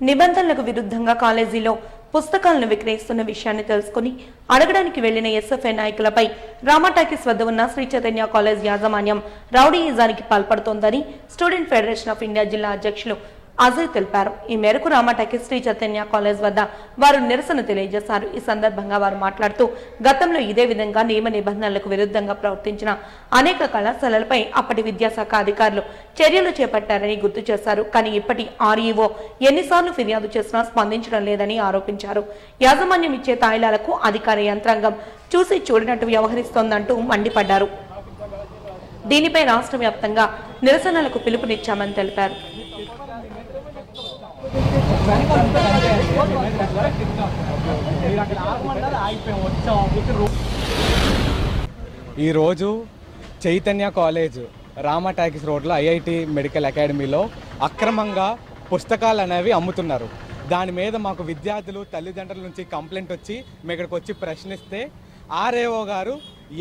నిబంధనలకు విరుద్ధంగా కాలేజీలో పుస్తకాలను విక్రయిస్తున్న విషయాన్ని తెలుసుకుని అడగడానికి వెళ్ళిన ఎస్ఎఫ్ఐ నాయకులపై రామాటాకీస్ వద్ద ఉన్న శ్రీ చైతన్య కాలేజ్ యాజమాన్యం రౌడీయిజానికి పాల్పడుతోందని స్టూడెంట్ ఫెడరేషన్ ఆఫ్ ఇండియా జిల్లా అధ్యక్షులు అజయ్ తెలిపారు. ఈ మేరకు రామాటాకి శ్రీ చైతన్య కాలేజ్ వద్ద వారు నిరసన తెలియజేశారు. ఈ సందర్భంగా వారు మాట్లాడుతూ గతంలో ఇదే విధంగా నియమ నిబంధనలకు విరుద్ధంగా ప్రవర్తించిన అనేక కళాశాలలపై అప్పటి విద్యాశాఖ అధికారులు చర్యలు చేపట్టారని గుర్తు చేశారు. కానీ ఇప్పటి ఆర్ఈఓ ఎన్నిసార్లు ఫిర్యాదు చేసినా స్పందించడం లేదని ఆరోపించారు. యాజమాన్యం ఇచ్చే తాయిలాలకు అధికార యంత్రాంగం చూసి చూడినట్టు వ్యవహరిస్తోందంటూ మండిపడ్డారు. దీనిపై రాష్ట్ర వ్యాప్తంగా నిరసనలకు పిలుపునిచ్చామని తెలిపారు. ఈరోజు చైతన్య కాలేజ్ రామా టాకీస్ రోడ్లో ఐఐటి మెడికల్ అకాడమీలో అక్రమంగా పుస్తకాలు అనేవి అమ్ముతున్నారు. దాని మీద మాకు విద్యార్థులు తల్లిదండ్రుల నుంచి కంప్లైంట్ వచ్చి మేము ఇక్కడికి వచ్చి ప్రశ్నిస్తే ఆర్ఏఓ గారు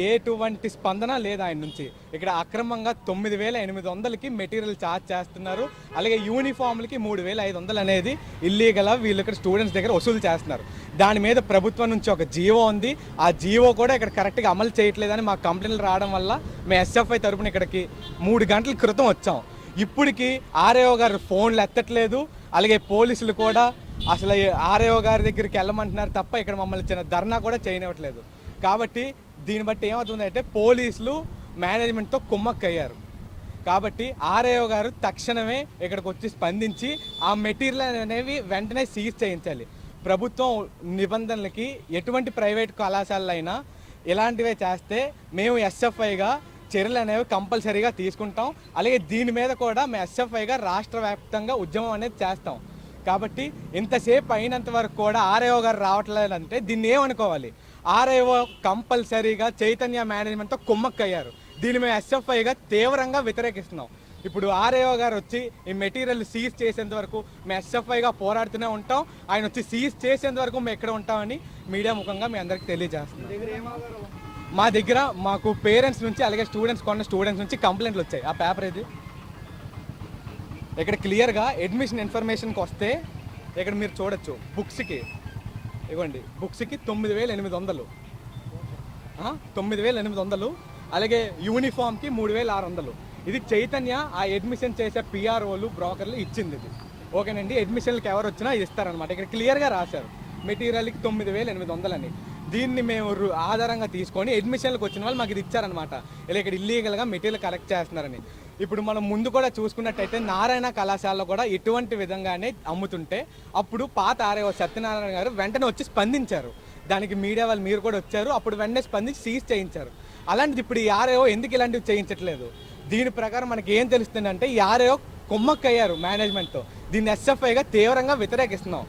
ఎటువంటి స్పందన లేదు ఆయన నుంచి. ఇక్కడ అక్రమంగా తొమ్మిది వేల ఎనిమిది వందలకి మెటీరియల్ ఛార్జ్ చేస్తున్నారు. అలాగే యూనిఫామ్లకి మూడు వేల ఐదు వందలు అనేది ఇల్లీగల్ వీళ్ళు ఇక్కడ స్టూడెంట్స్ దగ్గర వసూలు చేస్తున్నారు. దాని మీద ప్రభుత్వం నుంచి ఒక జీవో ఉంది. ఆ జీవో కూడా ఇక్కడ కరెక్ట్గా అమలు చేయట్లేదని మా కంప్లైంట్లు రావడం వల్ల మేము ఎస్ఎఫ్ఐ తరపున ఇక్కడికి మూడు గంటల క్రితం వచ్చాం. ఇప్పటికి ఆర్ఏఓ గారు ఫోన్లు ఎత్తట్లేదు. అలాగే పోలీసులు కూడా అసలు ఆర్ఏఓ గారి దగ్గరికి వెళ్ళమంటున్నారు తప్ప ఇక్కడ మమ్మల్ని చిన్న ధర్నా కూడా చేయనివ్వట్లేదు. కాబట్టి దీన్ని బట్టి ఏమవుతుందంటే పోలీసులు మేనేజ్మెంట్తో కుమ్మక్కయ్యారు. కాబట్టి ఆర్ఏఓ గారు తక్షణమే ఇక్కడికి వచ్చి స్పందించి ఆ మెటీరియల్ అనేవి వెంటనే సీజ్ చేయించాలి. ప్రభుత్వం నిబంధనలకి ఎటువంటి ప్రైవేట్ కళాశాలైనా ఇలాంటివే చేస్తే మేము ఎస్ఎఫ్ఐగా చర్యలు అనేవి కంపల్సరీగా తీసుకుంటాం. అలాగే దీని మీద కూడా మేము ఎస్ఎఫ్ఐగా రాష్ట్ర వ్యాప్తంగా ఉద్యమం అనేది చేస్తాం. కాబట్టి ఇంతసేపు అయినంత వరకు కూడా ఆర్ఏఓ గారు రావట్లేదంటే దీన్ని ఏమనుకోవాలి? ఆర్ఐఓ కంపల్సరీగా చైతన్య మేనేజ్మెంట్తో కుమ్మక్కయ్యారు. దీన్ని మేము ఎస్ఎఫ్ఐగా తీవ్రంగా వ్యతిరేకిస్తున్నాం. ఇప్పుడు ఆర్ఏఓ గారు వచ్చి ఈ మెటీరియల్ సీజ్ చేసేంత వరకు మేము ఎస్ఎఫ్ఐగా పోరాడుతూనే ఉంటాం. ఆయన వచ్చి సీజ్ చేసేంత వరకు మేము ఎక్కడ ఉంటామని మీడియా ముఖంగా మీ అందరికి తెలియజేస్తున్నాం. మా దగ్గర మాకు పేరెంట్స్ నుంచి అలాగే స్టూడెంట్స్ కొన్న స్టూడెంట్స్ నుంచి కంప్లైంట్లు వచ్చాయి. ఆ పేపర్ ఇది ఇక్కడ క్లియర్గా అడ్మిషన్ ఇన్ఫర్మేషన్కి వస్తే ఇక్కడ మీరు చూడొచ్చు బుక్స్కి. ఇవ్వండి బుక్స్కి తొమ్మిది వేల ఎనిమిది వందలు. తొమ్మిది వేల ఎనిమిది వందలు అలాగే యూనిఫామ్కి మూడు వేల ఆరు వందలు. ఇది చైతన్య ఆ అడ్మిషన్ చేసే పిఆర్ఓలు బ్రోకర్లు ఇచ్చింది ఇది. ఓకేనండి అడ్మిషన్లకు ఎవరు వచ్చినా ఇస్తారనమాట ఇక్కడ క్లియర్గా రాశారు. మెటీరియల్కి తొమ్మిది వేల ఎనిమిది వందలని. దీన్ని మేము ఆధారంగా తీసుకొని అడ్మిషన్లకు వచ్చిన వాళ్ళు మాకు ఇది ఇచ్చారనమాట ఇలా ఇక్కడ ఇల్లీగల్గా మెటీరియల్ కలెక్ట్ చేస్తున్నారని. ఇప్పుడు మనం ముందు కూడా చూసుకున్నట్టయితే నారాయణ కళాశాలలో కూడా ఇటువంటి విధంగానే అమ్ముతుంటే అప్పుడు పాత ఆర్ఏఓ సత్యనారాయణ గారు వెంటనే వచ్చి స్పందించారు. దానికి మీడియా వాళ్ళు మీరు కూడా వచ్చారు. అప్పుడు వెంటనే స్పందించి సీజ్ చేయించారు. అలాంటిది ఇప్పుడు ఈ ఆర్ఏఓ ఎందుకు ఇలాంటివి చేయించట్లేదు? దీని ప్రకారం మనకి ఏం తెలుస్తుందంటే ఈ ఆర్ఏఓ కుమ్మక్కయ్యారు మేనేజ్మెంట్తో. దీన్ని ఎస్ఎఫ్ఐగా తీవ్రంగా వ్యతిరేకిస్తున్నాం.